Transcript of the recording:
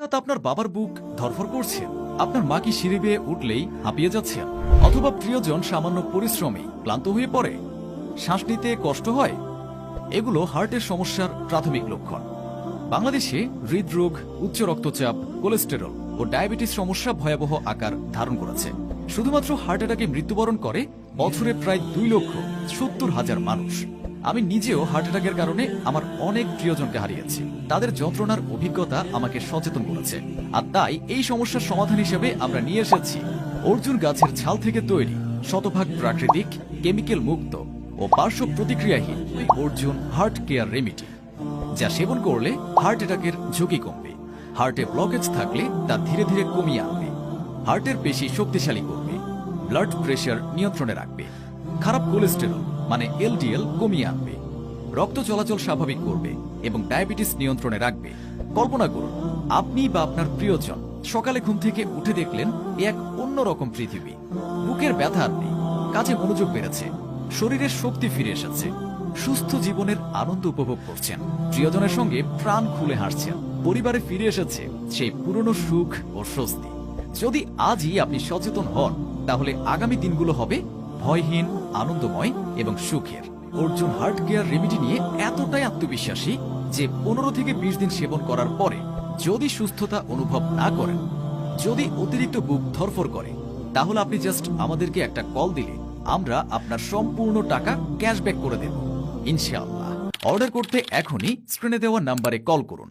হঠাৎ আপনার বাবার বুক ধরফর করছে। আপনার মা কি সিঁড়ি বেয়ে উঠলেই হাঁপিয়ে যাচ্ছে? অথবা প্রিয়জন সামান্য পরিশ্রমে ক্লান্ত হয়ে পড়ে? শ্বাস নিতে কষ্ট হয়? এগুলো হার্টের সমস্যার প্রাথমিক লক্ষণ। বাংলাদেশে হৃদরোগ, উচ্চ রক্তচাপ, কোলেস্টেরল ও ডায়াবেটিস সমস্যা ভয়াবহ আকার ধারণ করেছে। শুধুমাত্র হার্ট অ্যাটাকে মৃত্যুবরণ করে বছরে প্রায় দুই লক্ষ সত্তর হাজার মানুষ। আমি নিজেও হার্ট অ্যাটাকের কারণে আমার অনেক প্রিয়জনকে হারিয়েছি। তাদের যন্ত্রণার অভিজ্ঞতা আমাকে সচেতন করেছে। আর তাই এই সমস্যার সমাধান হিসেবে আমরা নিয়ে এসেছি অর্জুন গাছের ছাল থেকে তৈরি শতভাগ প্রাকৃতিক কেমিক্যাল মুক্ত ও পার্শ্ব প্রতিক্রিয়াহীন অর্জুন হার্ট কেয়ার রেমিডি যা সেবন করলে হার্ট অ্যাটাকের ঝুঁকি কমবে। হার্টে ব্লকেজ থাকলে তা ধীরে ধীরে কমিয়ে আনবে। হার্টের পেশি শক্তিশালী করবে। ব্লাড প্রেশার নিয়ন্ত্রণে রাখবে। খারাপ কোলেস্টেরল মানে এলডিএল কমিয়ে আনবে। রক্ত চলাচল স্বাভাবিক করবে এবং ডায়াবেটিস নিয়ন্ত্রণে রাখবে। কল্পনা করুন, আপনি বা আপনার প্রিয়জন সকালে ঘুম থেকে উঠে দেখলেন এ এক অন্যরকম পৃথিবী। বুকের ব্যথা আর নেই, কাজে মনোযোগ বেড়েছে, শরীরের শক্তি ফিরে এসেছে, সুস্থ জীবনের আনন্দ উপভোগ করছেন। প্রিয়জনের সঙ্গে প্রাণ খুলে হাসছেন, পরিবারে ফিরে এসেছে সেই পুরনো সুখ ও স্বস্তি। যদি আজই আপনি সচেতন হন, তাহলে আগামী দিনগুলো হবে ভয়হীন, আনন্দময় এবং সুখের। অর্জুন হার্ট কেয়ার রেমিডি নিয়ে এতটাই আত্মবিশ্বাসী যে পনেরো থেকে বিশ দিন সেবন করার পরে যদি সুস্থতা অনুভব না করেন, যদি অতিরিক্ত বুক ধরফর করে, তাহলে আপনি জাস্ট আমাদেরকে একটা কল দিলে আমরা আপনার সম্পূর্ণ টাকা ক্যাশব্যাক করে দেব। ইনশাআল্লাহ। অর্ডার করতে এখনই স্ক্রিনে দেওয়া নাম্বারে কল করুন।